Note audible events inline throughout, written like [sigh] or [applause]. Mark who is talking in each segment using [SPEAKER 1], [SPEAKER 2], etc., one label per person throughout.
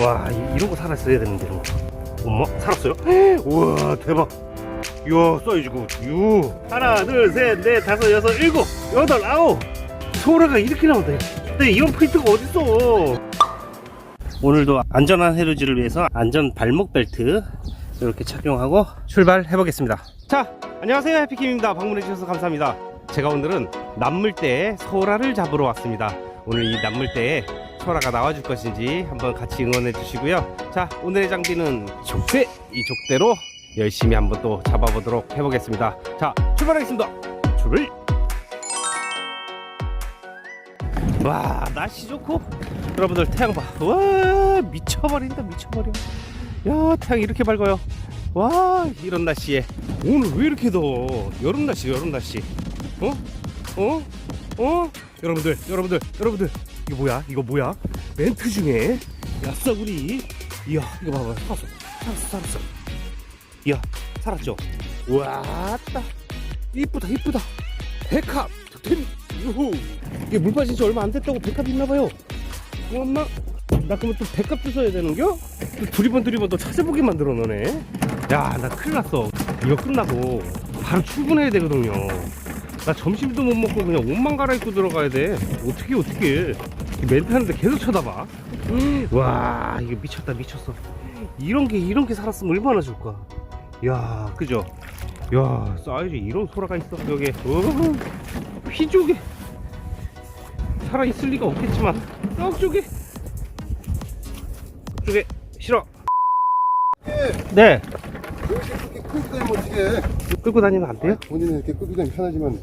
[SPEAKER 1] 와 이- 이런 거 살았어야 되는데 이런 거. 엄마 살았어요? [gasps] 우와 대박. 이야 사이즈 굿유. 하나 둘셋넷 다섯 여섯 일곱 여덟 아홉. 소라가 이렇게 나온다. 근데 이런 포인트가 어딨어? 오늘도 안전한 해루지를 위해서 안전 발목 벨트 이렇게 착용하고 출발해 보겠습니다. 자 안녕하세요. 해피킴입니다. 방문해 주셔서 감사합니다. 제가 오늘은 남물대에 소라를 잡으러 왔습니다. 오늘 이 남물대에 소라가 나와줄 것인지 한번 같이 응원해 주시고요. 자 오늘의 장비는 족대 이 족대로 열심히 한번 또 잡아보도록 해보겠습니다. 자 출발하겠습니다. 출발! 와 날씨 좋고. 여러분들 태양 봐 와 미쳐버린다 미쳐버려 야 태양 이렇게 밝아요. 와 이런 날씨에. 오늘 왜 이렇게 더워? 여름 날씨 여름 날씨. 어? 어? 어? 여러분들 여러분들 여러분들 이거 뭐야? 이거 뭐야? 멘트 중에. 야싸구리 이야 이거 봐봐. 살았어. 살았어 살았어. 이야 살았죠? 와따 이쁘다 이쁘다. 백합 템. 유후. 이게 물 빠진 지 얼마 안 됐다고 백합 있나봐요. 엄마 나 그러면 또 백합도 써야 되는겨? 또 두리번 두리번 또 찾아보게 만들어 놓네. 야 나 큰일 났어. 이거 끝나고 바로 출근해야 되거든요 나 점심도 못 먹고 그냥 옷만 갈아입고 들어가야 돼. 어떻게 어떻게. 멘트 하는데 계속 쳐다봐. 와 이거 미쳤다 미쳤어. 이런 게 이런 게 살았으면 얼마나 좋을까 야. 그죠? 야 사이즈 이런 소라가 있어. 여기 어, 휘쪽에 살아있을 리가 없겠지만. 떡쪽에. 쪽에. 싫어. 네.
[SPEAKER 2] 이렇게 끌고 다니면 어떻게
[SPEAKER 1] 끌고 다니면 안 돼요?
[SPEAKER 2] 본인은 이렇게 끌고 다니면 편하지만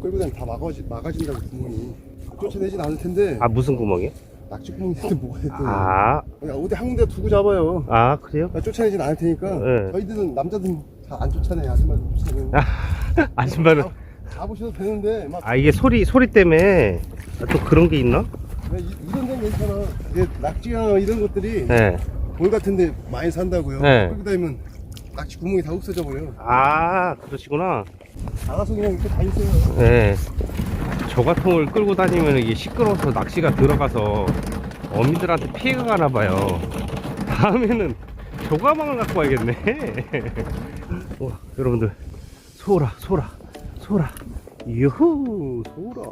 [SPEAKER 2] 끌고 다니면 다 막아지, 막아진다고 구멍이 쫓아내진 않을 텐데
[SPEAKER 1] 아 무슨 구멍이요?
[SPEAKER 2] 낙지 구멍이 있는데 뭐가 됐든
[SPEAKER 1] 아,
[SPEAKER 2] 야, 어디 한 군데 두고 잡아요
[SPEAKER 1] 아 그래요?
[SPEAKER 2] 야, 쫓아내진 않을 테니까
[SPEAKER 1] 네.
[SPEAKER 2] 저희들은 남자들은 다 안 쫓아내요 아줌마들 쫓아내요 [laughs]
[SPEAKER 1] 아줌마는
[SPEAKER 2] 자- 잡으셔도 되는데 막
[SPEAKER 1] 아 이게 소리 소리 때문에 아, 또 그런 게 있나?
[SPEAKER 2] 야, 이, 이런 데는 괜찮아 이게 낙지나 이런 것들이
[SPEAKER 1] 네.
[SPEAKER 2] 돌 같은 데 많이 산다고요
[SPEAKER 1] 네.
[SPEAKER 2] 끌고 다니면 낙지 구멍이 다 없어져 버려
[SPEAKER 1] 아 그러시구나.
[SPEAKER 2] 나가서 그냥 이렇게 다니세요
[SPEAKER 1] 네. 저가통을 끌고 다니면 이게 시끄러워서 낚시가 들어가서 어민들한테 피해가 가나 봐요. 다음에는 조가망을 갖고 와야겠네. [laughs] 와, 여러분들 소라, 소라, 소라. 유후, 소라.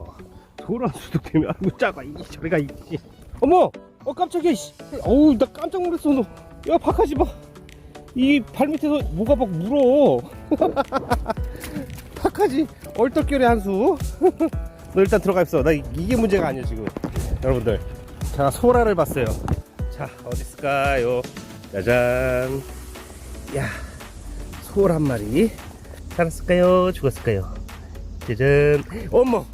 [SPEAKER 1] 소라 수둑되면 아이고 작아. 이 저리가 있지. 어머, 어 깜짝이야. 씨. 어우, 나 깜짝 놀랐어. 너. 야, 박하지 마. 이 발 밑에서 뭐가 막 물어. [laughs] 팍하지 얼떨결에 한수. [laughs] 너 일단 들어가 있어. 나 이- 이게 문제가 아니야 지금. 여러분들 자 소라를 봤어요. 자 어디 있을까요? 짜잔. 야 소라 한 마리. 살았을까요? 죽었을까요? 짜잔. 어머!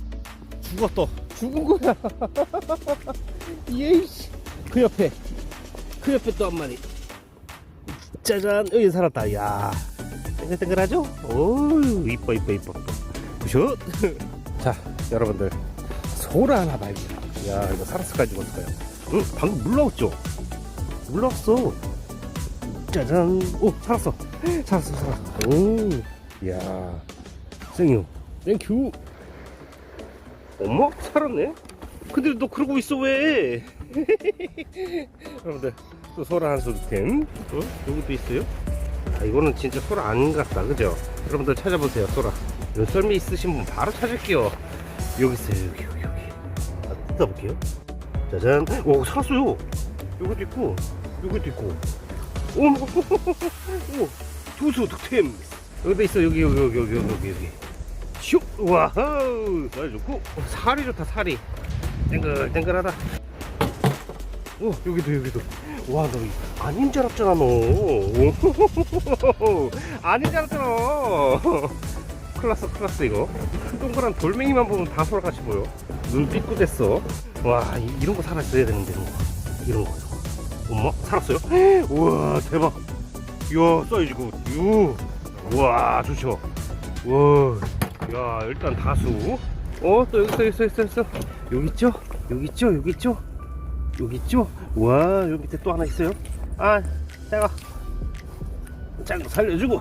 [SPEAKER 1] 죽었어. 죽은 거야. [laughs] 예이씨. 그 옆에. 그 옆에 또 한 마리. 짜잔. 여기 살았다. 야 땡글땡글하죠? 오 이뻐 이뻐 이뻐. 굿! [laughs] 자 여러분들. 소라 하나 발견 야 이거 살았을까 죽었을까요? 응 방금 물 나왔죠? 물 나왔어. 짜잔. 오 살았어. [gasps] 살았어 살았어. 오야. 생유. 땡큐. 어머 살았네? 근데 너 그러고 있어 왜? [laughs] 여러분들 또 소라 한 소리템. 어? 여기도 있어요? 아, 이거는 진짜 소라 것 같다. 그죠? 여러분들 찾아보세요 소라. 이런 썰미 있으신 분 바로 찾을게요. 여기 있어요 여기 여기 여기. 아, 뜯어볼게요. 짜잔. 오 살았어요. 여기도 있고 여기도 있고. 어머 오 [laughs] 조수 득템. 여기도 있어. 여기 여기 여기 여기 여기 여기. 슉! 와우! 살 좋고. 어, 살이 좋다 살이. 땡글땡글하다 오 여기도 여기도. 와 너 아닌 줄 알았잖아 너. 오, [laughs] 아닌 줄 알았잖아. 큰일 났어 큰일 났어 이거. 동그란 돌멩이만 보면 다 소라같이 보여. 눈 삐끗했어. 와 이, 이런 거 살았어야 되는데 이런 거. 이런 거. 엄마 살았어요? [gasps] 우와 대박. 이야 사이즈 굿. 우와 좋죠 와야 일단 다수. 어또 여기 있어 있어 있어 있어 여기 있죠? 여기 있죠? 여기 있죠 여기 있죠? 와 여기 밑에 또 하나 있어요 아 내가 짱 살려주고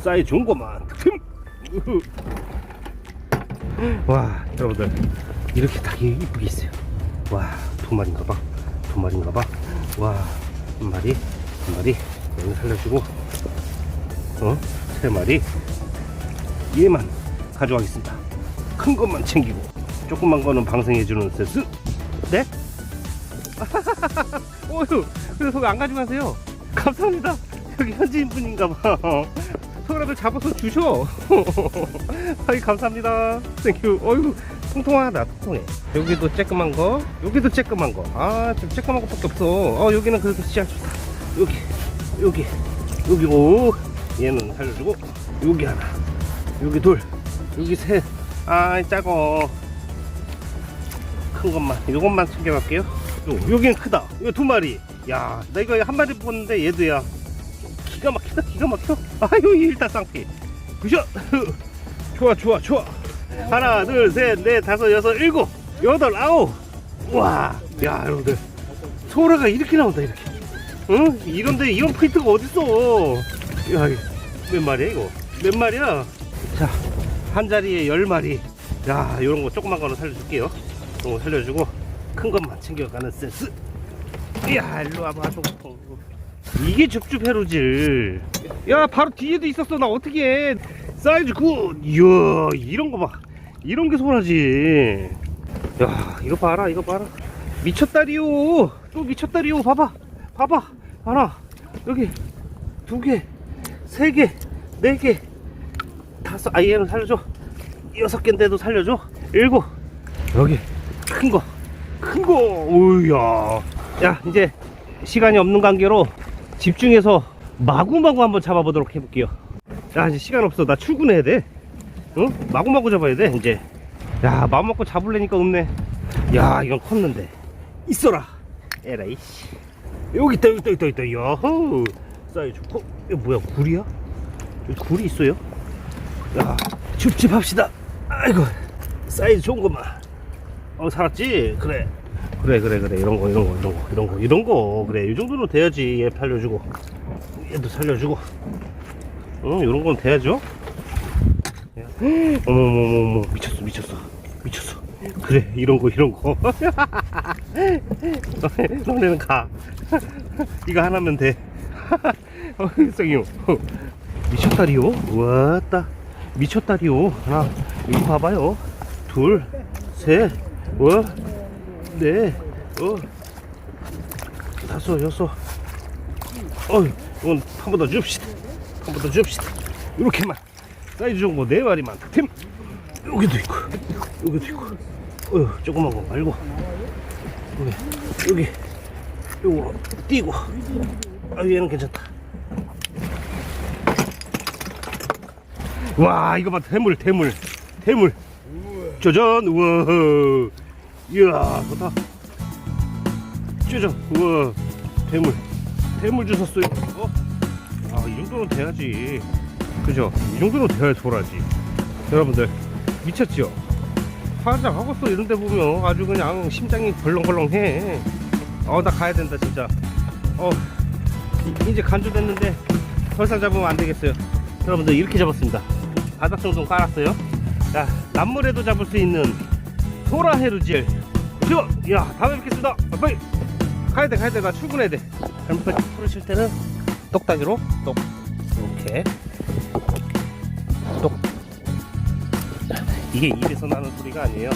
[SPEAKER 1] 사이즈 좋은 우후. [laughs] 와 여러분들 이렇게 닭이 이쁘게 있어요 와 두 마리인가 봐두 마리인가 봐 와, 한 마리, 한 마리, 여기 살려주고, 어, 세 마리, 얘만 가져가겠습니다. 큰 것만 챙기고, 조그만 거는 방생해주는 센스. 네? [laughs] 어휴, 그래서 왜안 가져가세요? 감사합니다. 여기 현지인 분인가 봐. 소라를 잡아서 주셔. [laughs] 아이, 감사합니다. 땡큐. 어휴, 통통하다, 통통해. 여기도 쬐끄만 거, 여기도 쬐끄만 거. 아, 좀 쬐끄만 것밖에 없어. 어, 여기는 그래도 씨알 좋다. 여기, 여기, 여기, 오. 얘는 살려주고, 여기 하나, 여기 둘, 여기 셋. 아, 작어. 큰 것만, 요것만 챙겨갈게요. 요, 여긴 크다. 이거 두 마리. 야, 나 이거 한 마리 뽑았는데 얘도야. 기가 막히다, 기가 막혀. 아유, 일단 쌍피. 그죠? [laughs] 좋아, 좋아, 좋아. 하나, 둘, 셋, 넷, 다섯, 여섯, 일곱, 여덟, 아홉. 와, 야, 여러분들. 소라가 이렇게 나온다, 이렇게. 응? 이런데 이런 포인트가 어딨어. 야, 이거 몇 마리야, 이거? 몇 마리야? 자, 한 자리에 열 마리. 야, 요런 거 조그만 거는 살려줄게요. 요런 거 살려주고, 큰 것만 챙겨가는 센스. 이야, 일로 와봐, 또. 이게 줍줍해루질. 야, 바로 뒤에도 있었어. 나 어떻게 해. 사이즈 굿. 이야, 이런 거 봐. 이런 게 소라지. 야, 이거 봐라, 이거 봐라. 미쳤다리오. 또 미쳤다리오. 봐봐. 봐봐. 하나, 여기, 두 개, 세 개, 네 개, 다섯. 아, 얘는 살려줘. 여섯 개인데도 살려줘. 일곱. 여기, 큰 거. 큰 거. 오야. 야, 이제 시간이 없는 관계로 집중해서 마구마구 한번 잡아보도록 해볼게요. 야, 이제 시간 없어. 나 출근해야 돼. 응? 마구마구 잡아야 돼, 이제. 야, 마음 먹고 잡으려니까 없네. 야, 이건 컸는데. 있어라. 에라이, 씨. 여기 있다, 여기 있다, 여기 있다. 야호. 사이즈 좋고. 이거 뭐야, 굴이야? 굴이 있어요? 야, 줍줍 합시다. 아이고, 사이즈 좋은 것만. 어, 살았지? 그래. 그래, 그래, 그래. 이런 거, 이런 거, 이런 거, 이런 거, 이런 거. 그래, 이 정도는 돼야지. 얘 살려주고. 얘도 살려주고. 응, 이런 건 돼야죠. 어머머머머, 미쳤어, 미쳤어. 미쳤어. 그래, 이런 거, 이런 거. 너네- [laughs] 너네는 가. [laughs] 이거 하나면 돼. [laughs] 어, 쌩이요. 미쳤다리요? 왔다. 미쳤다리요. 하나, 이거 봐봐요. 둘, 셋, 와, 넷, 어, 다섯, 여섯. 어, 이건 한 번 더 줍시다. 한 번 더 줍시다. 이렇게만. 사이즈 좋은 거네 마리만 템. 여기도 있고, 여기도 있고. 어, 조그만 거 말고. 여기, 여기, 요거 띄고. 아, 얘는 괜찮다. 와, 이거 봐, 대물, 대물, 대물. 짜잔, 우와. 이야, 좋다. 짜잔, 우와. 대물, 대물 주셨어요. 어? 아, 이 정도는 돼야지. 그죠? 이 정도는 돼야 돌아지. 여러분들, 미쳤죠? 화장 하고서 이런 데 보면 아주 그냥 심장이 벌렁벌렁해. 어, 나 가야 된다, 진짜. 어, 이- 이제 간주됐는데 더 이상 잡으면 안 되겠어요. 여러분들, 이렇게 잡았습니다. 바닥 정도 깔았어요. 자, 남물에도 잡을 수 있는 소라 헤루질. 그죠? 야, 다음에 뵙겠습니다. 아, 빨리 가야 돼, 가야 돼. 나 출근해야 돼. 잘못하게 풀으실 때는 똑딱이로 똑 이렇게 똑. 이게 입에서 나는 소리가 아니에요.